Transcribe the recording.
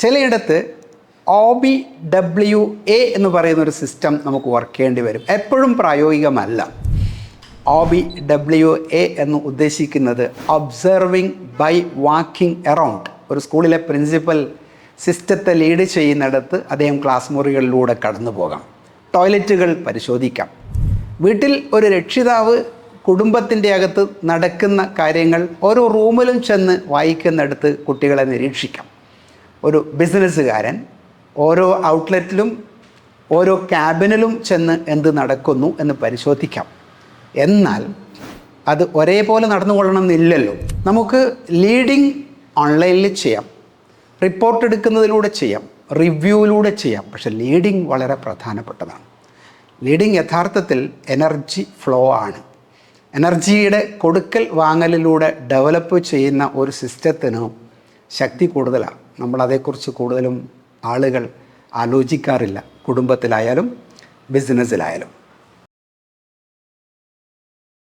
ചിലയിടത്ത് O B W A എന്ന് പറയുന്ന ഒരു സിസ്റ്റം നമുക്ക് വർക്ക് ചെയ്യേണ്ടി വരും. എപ്പോഴും പ്രായോഗികമല്ല. ഒ ബി ഡബ്ല്യു എ എന്ന് ഉദ്ദേശിക്കുന്നത് ഒബ്സർവിങ് ബൈ വാക്കിംഗ് എറൗണ്ട് ഒരു സ്കൂളിലെ പ്രിൻസിപ്പൽ സിസ്റ്റത്തെ ലീഡ് ചെയ്യുന്നിടത്ത് അദ്ദേഹം ക്ലാസ് മുറികളിലൂടെ കടന്നു പോകാം. ടോയ്ലറ്റുകൾ പരിശോധിക്കാം. വീട്ടിൽ ഒരു രക്ഷിതാവ് കുടുംബത്തിന്റെ അകത്ത് നടക്കുന്ന കാര്യങ്ങൾ ഓരോ റൂമിലും ചെന്ന് വായിക്കുന്നിടത്ത് കുട്ടികളെ നിരീക്ഷിക്കാം. ഒരു ബിസിനസ്സുകാരൻ ഓരോ ഔട്ട്ലെറ്റിലും ഓരോ ക്യാബിനിലും ചെന്ന് എന്ത് നടക്കുന്നു എന്ന് പരിശോധിക്കാം. എന്നാൽ അത് ഒരേപോലെ നടന്നുകൊള്ളണം എന്നില്ലല്ലോ നമുക്ക് ലീഡിങ് ഓൺലൈനിൽ ചെയ്യാം റിപ്പോർട്ട് എടുക്കുന്നതിലൂടെ ചെയ്യാം റിവ്യൂവിലൂടെ ചെയ്യാം. പക്ഷെ ലീഡിങ് വളരെ പ്രധാനപ്പെട്ടതാണ്. ലീഡിങ് യഥാർത്ഥത്തിൽ എനർജി ഫ്ലോ ആണ്. എനർജിയുടെ കൊടുക്കൽ വാങ്ങലിലൂടെ ഡെവലപ്പ് ചെയ്യുന്ന ഒരു സിസ്റ്റത്തിന് ശക്തി കൂടുതലാണ്. നമ്മൾ അതേക്കുറിച്ച് കൂടുതലും ആളുകൾ ആലോചിക്കാറില്ല. കുടുംബത്തിലായാലും ബിസിനസ്സിലായാലും